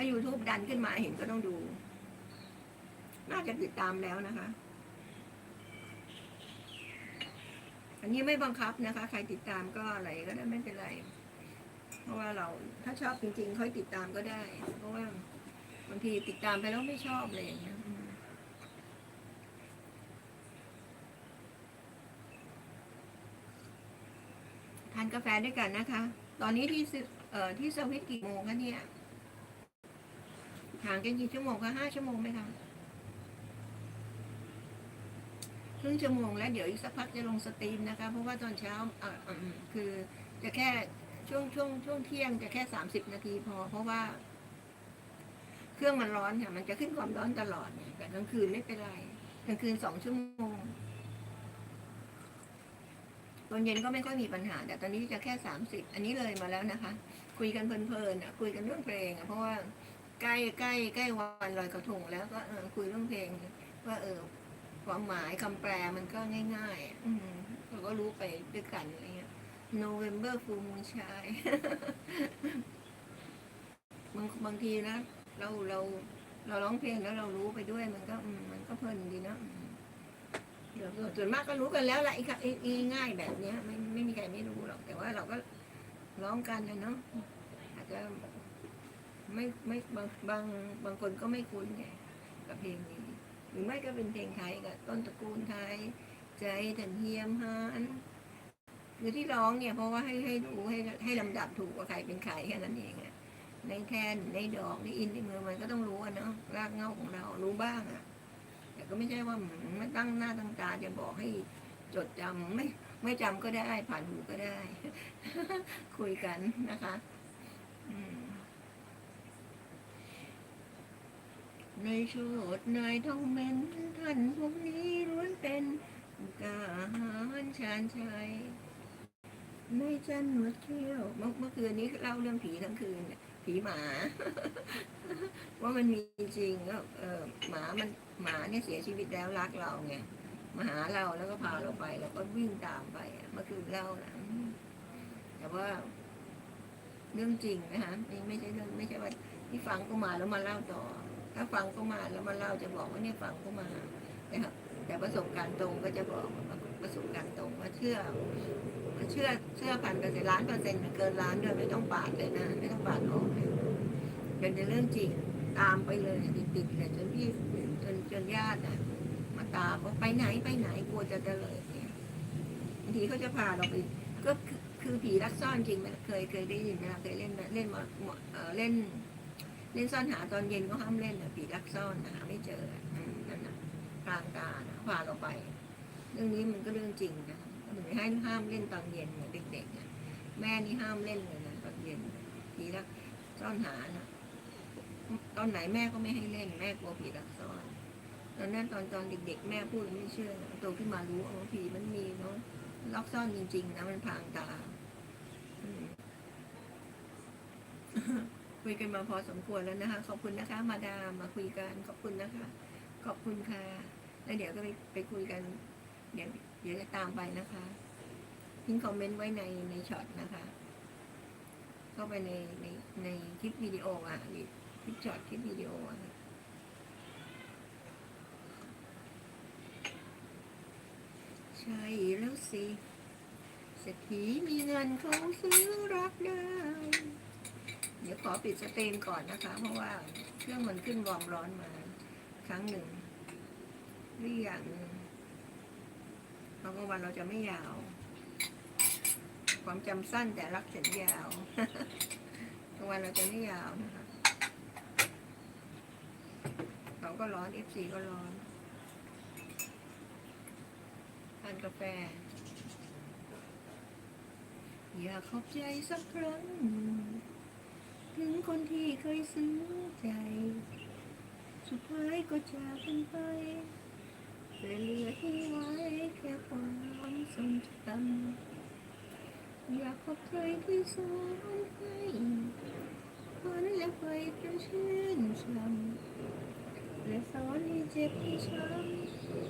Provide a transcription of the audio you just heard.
ถ้า YouTube ดันขึ้นมาเห็นก็ต้องดู น่าจะติดตามแล้วนะคะ อันนี้ไม่บังคับนะคะ ใครติดตามก็อะไรก็ได้ไม่เป็นไร เพราะว่าเราถ้าชอบจริงๆ ค่อยติดตามก็ได้ เพราะว่าบางทีติดตามไปแล้วไม่ชอบเลยอย่างเงี้ยทานกาแฟด้วยกันนะคะ ตอนนี้ที่สเอ่อที่สวิตกี่โมงคะเนี่ย ห่างกันกี่ชั่วโมงคะห้าชั่วโมงไหมคะครึ่งชั่วโมงแล้วเดี๋ยวอีกสักพักจะลงสตรีมนะคะ เพราะว่าตอนเช้าคือจะแค่ช่วงช่วงช่วงเที่ยงจะแค่สามสิบนาทีพอ เพราะว่า เครื่องมันร้อนค่ะมันจะขึ้นความร้อนตลอดแต่กลางคืนไม่เป็นไรกลางคืนสองชั่วโมงตอนเย็นก็ไม่ค่อยมีปัญหา แต่ตอนนี้จะแค่สามสิบอันนี้เลยมาแล้วนะคะ คุยกันเพลินๆคุยกันเรื่องเพลงเพราะว่า ใกล้ใกล้ใกล้วันลอยกระทงแล้วก็เออคุยเรื่องเพลง ว่าเออความหมายคำแปลมันก็ง่าย ๆ อืมเราก็รู้ไปด้วยกันอะไรเงี้ย November Full Moon Shine บางบางทีนะเราเราเราร้องเพลงแล้วเรารู้ไปด้วยมันก็มมันก็เพลินดีเนาะเดี๋ยวส่วนมากก็รู้กันแล้วแหละอ้ค่ะไอ้ไอ้ง่ายแบบเนี้ย ไม่ไม่มีใครไม่รู้หรอกแต่ว่าเราก็ร้องกันนะเนาะอาจจะ ไม่ไม่บางบางบางคนก็ไม่คุ้นไงกับเพลงนี้ หรือไม่ก็เป็นเพลงไทยกับต้นตระกูลไทย ใจถันเฮียมฮานคือที่ร้องเนี่ยเพราะว่าให้ให้ดูให้ให้ลำดับถูกว่าใครเป็นใครแค่นั้นเองอะในแคนในดอกในอินในเมืองมันก็ต้องรู้อะเนาะรากเง้าของเรารู้บ้างอะแต่ก็ไม่ใช่ว่าไม่ตั้งหน้าตั้งตาจะบอกให้จดจำไม่ไม่จำก็ได้ผ่านหูก็ได้ คุยกันนะคะ อืม ในโชดนายทองเมนท่านพวกนี้ล้วนเป็นกาหารชาญชัยในจันทร์หนวดเขี้ยวเมื่อเมื่อคืนนี้เล่าเรื่องผีทั้งคืนผีหมา ว่ามันมีจริงแล้วเออหมามันหมาเนี่ยเสียชีวิตแล้วรักเราไงมาหาเราแล้วก็พาเราไปแล้วก็วิ่งตามไปเมื่อคืนเล่านะแต่ว่า เรื่องจริงนะคะไม่ไม่ใช่เรื่องไม่ใช่ว่าที่ฟังก็มาแล้วมาเล่าต่อ ถ้าฟังก็มาแล้วมาเล่าจะบอกว่าเนี่ยฟังก็มาแต่ครับแต่ประสบการณ์ตรงก็จะบอกประสบการณ์ตรงว่าเชื่อเชื่อเชื่อพันเปอร์เซ็นต์ล้านเปอร์เซ็นต์เกินล้านด้วยไม่ต้องปาดเลยนะไม่ต้องปาดออกเป็นเรื่องจริงตามไปเลยติดติดๆเลยจนพี่จนจนญาติน่ะมาตามว่าไปไหนไปไหนกลัวจะเจริญเนี่ยบางทีเขาจะพาเราไปก็คือผีรักซ่อนจริงไหมเคยเคยได้ยินไหมล่ะเคยเล่นเล่นมาเอ่อเล่น เล่นซ่อนหาตอนเย็นก็ห้ามเล่นนะผีรักซ่อนหาไม่เจอนั่นนะกลางตาพาเราไป เรื่องนี้มันก็เรื่องจริงนะถึงให้ห้ามเล่นตอนเย็นเหมือนเด็กๆอะแม่นี่ห้ามเล่นเลยนะตอนเย็นผีรักซ่อนหานะตอนไหนแม่ก็ไม่ให้เล่นแม่กลัวผีรักซ่อนตอนนั้นตอนตอนเด็ก ๆ แม่พูดไม่เชื่อโตขึ้นมารู้ว่าผีมันมีเนาะล็อกซ่อนจริง ๆ นะมันพางตาอืม คุยกันมาพอสมควรแล้วนะคะ ขอบคุณนะคะ มาดามมาคุยกันขอบคุณนะคะ ขอบคุณค่ะ แล้วเดี๋ยวก็ไปไปคุยกัน เดี๋ยวเดี๋ยวจะตามไปนะคะทิ้งคอมเมนต์ไว้ในในช็อตนะคะ เข้าไปในในในคลิปวิดีโออะคลิปช็อตคลิปวิดีโออะใช่แล้วสิเศรษฐีมีเงินเขาซื้อรักได้ เดี๋ยวขอปิดสตรีมก่อนนะคะ เพราะว่าเครื่องมันขึ้นวอร์มร้อนมา ครั้งหนึ่งหรืออย่างหนึ่งเพราะกลางวันเราจะไม่ยาว ความจำสั้นแต่รักเส้นยาวกลางวันเราจะไม่ยาวนะคะเราก็ร้อนเอฟซีก็ร้อนทานกาแฟอยากขอบใจสักครั้ง ถึงคนที่เคยซื้อใจ สุดท้ายก็จากกันไปแต่เหลือที่ไว้แค่ความทรงจำอยากขอบใจที่สอนให้ฝันและไปจนชื่นชมและสอนให้เจ็บให้ช้ำ